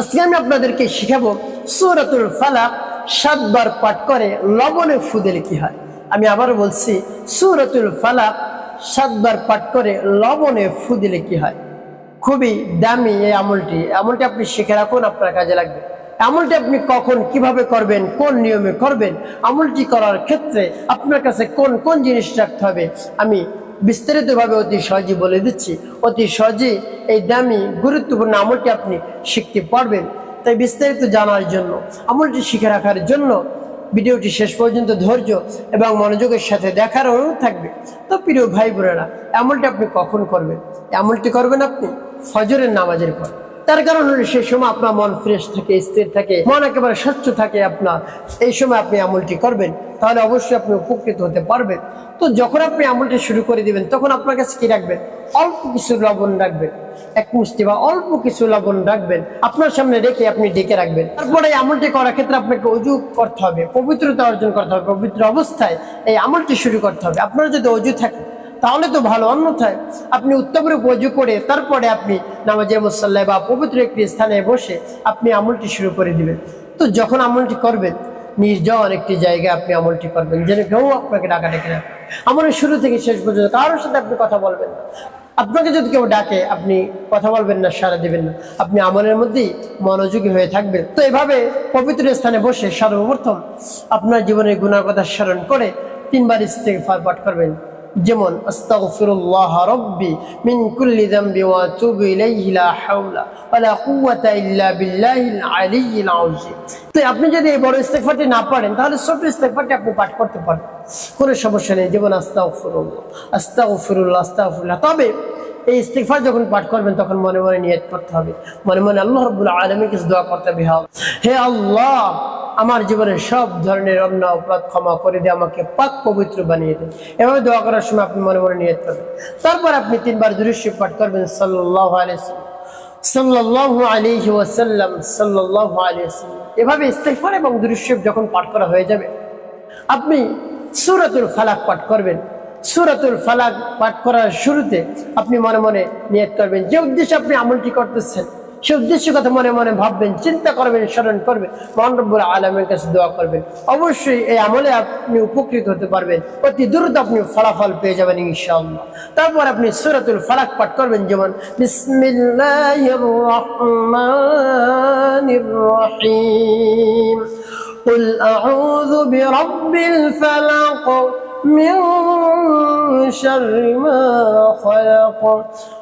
আজকে আমি আপনাদেরকে শিখাবো সূরাতুল ফালাক সাতবার পাঠ করে লবণে ফু দিলে কি হয়। আমি আবার বলছি, সূরাতুল ফালাক সাতবার পাঠ করে লবণে ফু দিলে কি হয়? খুবই দামি এই আমলটি। আমলটি আপনি শিখে রাখুন, আপনার কাজে লাগবে। আমলটি আপনি কখন কীভাবে করবেন, কোন নিয়মে করবেন, আমলটি করার ক্ষেত্রে আপনার কাছে কোন কোন জিনিস রাখতে হবে, আমি বিস্তারিতভাবে অতি সহজে বলে দিচ্ছি। অতি সহজে এই দামি, গুরুত্বপূর্ণ আমলটি আপনি শিখতে পারবেন। তাই বিস্তারিত জানার জন্য, আমলটি শিখে রাখার জন্য ভিডিওটি শেষ পর্যন্ত ধৈর্য এবং মনোযোগের সাথে দেখার অনুরোধ থাকবে। তো প্রিয় ভাই বোনেরা এমনটি আপনি কখন করবেন? এমনটি করবেন আপনি ফজরের নামাজের পর। তার কারণ হলো সেই সময় আপনার মন ফ্রেশ থাকে, স্থির থাকে, মন একেবারে স্বচ্ছ থাকে আপনার। এই সময় আপনি আমলটি করবেন, তাহলে অবশ্যই আপনি উপকৃত হতে পারবেন। তো যখন আপনি আমলটি শুরু করে দিবেন, তখন আপনার কাছে কি রাখবেন? অল্প কিছু লবণ রাখবেন। এক মুষ্টি বা অল্প কিছু লবণ রাখবেন। আপনার সামনে রেখে আপনি ডেকে রাখবেন। তারপরে এই আমলটি করার ক্ষেত্রে আপনাকে অজু করতে হবে, পবিত্রতা অর্জন করতে হবে, পবিত্র অবস্থায় এই আমলটি শুরু করতে হবে। আপনার যদি অজু থাকে তাহলে তো ভালো, অন্যথায় আপনি উত্তম রূপ অজু করে তারপরে আপনি নামাজে মুসাল্লায় বা পবিত্র একটি স্থানে বসে আপনি আমলটি শুরু করে দিবেন। তো যখন আমলটি করবেন, নির্জন একটি জায়গায় আপনি আমলটি করবেন, যেন কেউ আপনাকে ডাকা ডেকে না আমলের শুরু থেকে শেষ পর্যন্ত কারোর সাথে আপনি কথা বলবেন না। আপনাকে যদি কেউ ডাকে, আপনি কথা বলবেন না সারা দিবেন না। আপনি আমলের মধ্যেই মনোযোগী হয়ে থাকবেন। তো এভাবে পবিত্র স্থানে বসে সর্বপ্রথম আপনার জীবনের গুণার কথা স্মরণ করে তিনবার ইস্তেগফার পাঠ করবেন। যেমন মিন আপনি যদি এই বড় ইস্তেগফারটি না পারেন, তাহলে ছোট ইস্তেগফারটি আপনি পাঠ করতে পারেন। কোনো সমস্যা নেই, যেমন, আস্তাগফিরুল্লাহ আস্তাগফিরুল্লাহ আস্তাগফিরুল্লাহ। তবে এই ইস্তিগফার যখন পাঠ করবেন, তখন মনে মনে নিয়ত করতে হবে। মনে মনে আল্লাহ রাব্বুল আলামিন কিছু দোয়া করতে হবে, হে আল্লাহ আমার জীবনের সব ধরনের অন্য অপরাধ ক্ষমা করে দিয়ে আমাকে পাক পবিত্র বানিয়ে দেন। এভাবে দোয়া করার সময় আপনি মনে মনে নিয়ত করবেন। তারপর আপনি তিনবার দৃশ্য পাঠ করবেন, সাল্লাল্লাহু আলাইহি সাল্লাল্লাহু আলাইহি ওয়াসাল্লাম, সাল্লাল্লাহু আলাইহি ওয়াসাল্লাম। এভাবে ইস্তিগফার এবং দৃশ্য যখন পাঠ করা হয়ে যাবে, আপনি সূরাতুল ফালাক পাঠ করবেন। সূরাতুল ফালাক পাঠ করার শুরুতে আপনি মনে মনে নিয়ত করবেন যে উদ্দেশ্যে আপনি আমলটি করতেছেন। সে উদ্দেশ্য কথা মনে মনে ভাববেন চিন্তা করবেন স্মরণ করবেন মহান রব্বুল আলমের কাছে দোয়া করবেন অবশ্যই এই আমলে আপনি উপকৃত হতে পারবেন অতি দ্রুত আপনি ফলাফল পেয়ে যাবেন ইনশাআল্লাহ তারপর আপনি সূরাতুল ফালাক পাঠ করবেন যেমন বিসমিল্লাহির রহমানির রহিম قل أعوذ برب الفلق من شر ما خلق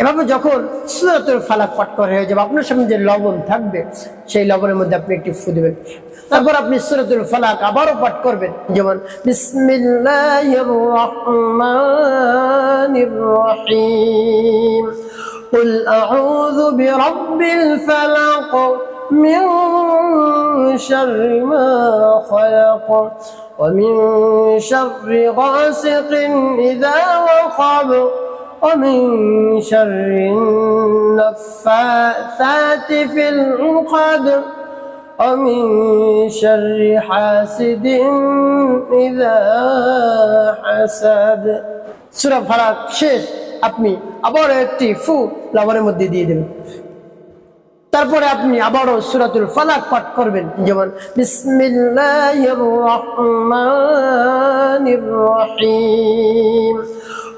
এভাবে যখন সুরাতুল ফালাক পাঠ করা হয়ে যাবে আপনার সামনে যে লবণ থাকবে সেই লবণের মধ্যে আপনি একটি ফু দেবেন তারপর আপনি সুরাতুল ফালাক আবারও পাঠ করবেন যেমন বিসমিল্লাহির রহমানির রহিম قل أعوذ برب الفلق من شر ما خلق ومن شر غاسق إذا وقب ومن شر النفاثات في العقد ومن شر حاسد إذا حسد سورة ফালাক শেষ আপনি আবার একটি ফু লবণের মধ্যে দিয়ে দেবেন তারপরে আপনি আবারও সুরাতুল ফালাক পাঠ করবেন যেমন বিসমিল্লাহির রহমানির রহিম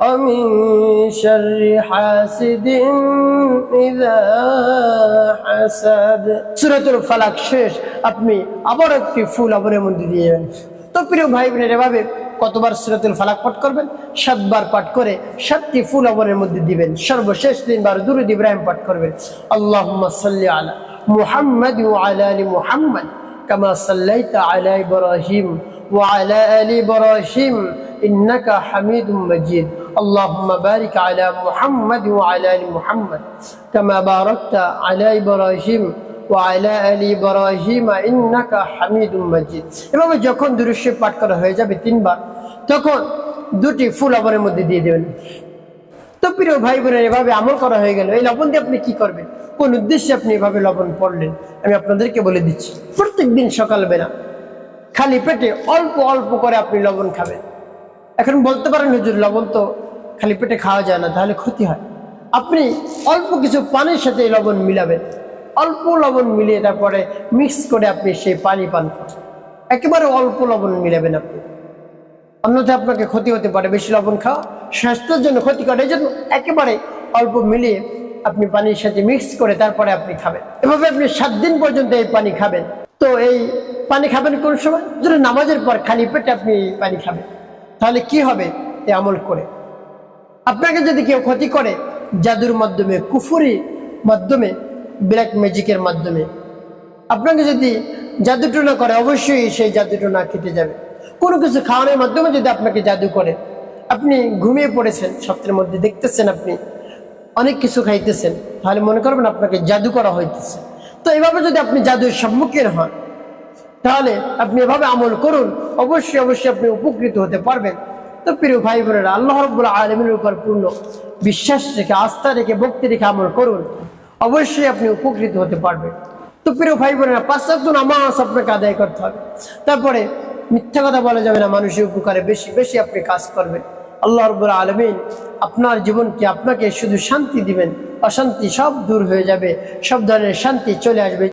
ومن شر حاسد إذا حسد سورة الفلق শেষ আপনি আবার একটি ফুল আবরের মধ্যে দিয়ে যাবেন তো প্রিয় ভাই বোনের এভাবে কতবার সুরাতুল ফালাক পাঠ করবেন সাতবার পাঠ করে সাতটি ফুল আবরের মধ্যে দিবেন সর্বশেষ তিনবার দুরুদ ইব্রাহিম পাঠ করবেন আল্লাহুম্মা সাল্লি আলা মুহাম্মাদ ওয়া আলা আলি মুহাম্মাদ কামা সাল্লাইতা আলা ইব্রাহিম وعلى آل إبراهيم إنك حميد مجيد اللهم بارك على محمد وعلى آل محمد كما باركت على إبراهيم وعلى آل إبراهيم إنك حميد مجيد এভাবে যখন দুরুশ্বর পাঠ করা হয়ে যাবে তিনবার তখন দুটি ফুল আবরের মধ্যে দিয়ে দেবেন তো প্রিয় ভাই বোনের এভাবে আমল করা হয়ে গেল এই লবণ দিয়ে আপনি কি করবেন কোন উদ্দেশ্যে আপনি এভাবে লবণ পড়লেন আমি আপনাদেরকে বলে দিচ্ছি প্রত্যেক দিন সকালবেলা খালি পেটে অল্প অল্প করে আপনি লবণ খাবেন এখন বলতে পারেন, হুজুর, লবণ তো খালি পেটে খাওয়া যায় না, তাহলে ক্ষতি হয়। আপনি অল্প কিছু পানির সাথে লবণ মিলাবেন। অল্প লবণ মিলিয়ে তারপরে মিক্স করে আপনি সেই পানি পান করুন। একেবারে অল্প লবণ মিলাবেন আপনি। অন্যথায় আপনাকে ক্ষতি হতে পারে, বেশি লবণ খাওয়া। স্বাস্থ্যের জন্য ক্ষতিকর। এই জন্য একেবারে অল্প মিলিয়ে আপনি পানির সাথে মিক্স করে তারপরে আপনি খাবেন। এভাবে আপনি সাত দিন পর্যন্ত এই পানি খাবেন। তো এই পানি খাবেন কোন সময়? যদি নামাজের পর খালি পেটে আপনি পানি খাবেন। তাহলে কি হবে এ আমল করে? আপনাকে যদি কেউ ক্ষতি করে জাদুর মাধ্যমে কুফুরি মাধ্যমে ব্ল্যাক ম্যাজিকের মাধ্যমে, আপনাকে যদি জাদুটনা করে, অবশ্যই সেই জাদুটনা কেটে যাবে। কোনো কিছু খাওয়ানোর মাধ্যমে যদি আপনাকে জাদু করে, আপনি ঘুমিয়ে পড়েছেন স্বপ্নের মধ্যে দেখতেছেন আপনি, অনেক কিছু খাইতেছেন, তাহলে মনে করবেন আপনাকে জাদু করা হইতেছে। তো এভাবে যদি আপনি জাদুর সম্মুখীন হন তাহলে আপনি এভাবে আমল করুন, অবশ্যই অবশ্যই আপনি উপকৃত হতে পারবেন। তো প্রিয় ভাই বোনেরা, আল্লাহ রব্বুল আলমীর উপর পূর্ণ বিশ্বাস রেখে, আস্থা রেখে, ভক্তি রেখে আমল করুন। অবশ্যই আপনি উপকৃত হতে পারবেন। তো প্রিয় ভাই বোনেরা পাশ্চাত্য নামাজ আপনাকে আদায় করতে হবে। তারপরে মিথ্যা কথা বলা যাবে না, মানুষের উপকারে বেশি বেশি আপনি কাজ করবেন। আল্লাহ রব্বুল আলমিন আপনার জীবনকে আপনাকে শুধু শান্তি দিবেন, অশান্তি সব দূর হয়ে যাবে, সব ধরনের শান্তি চলে আসবে।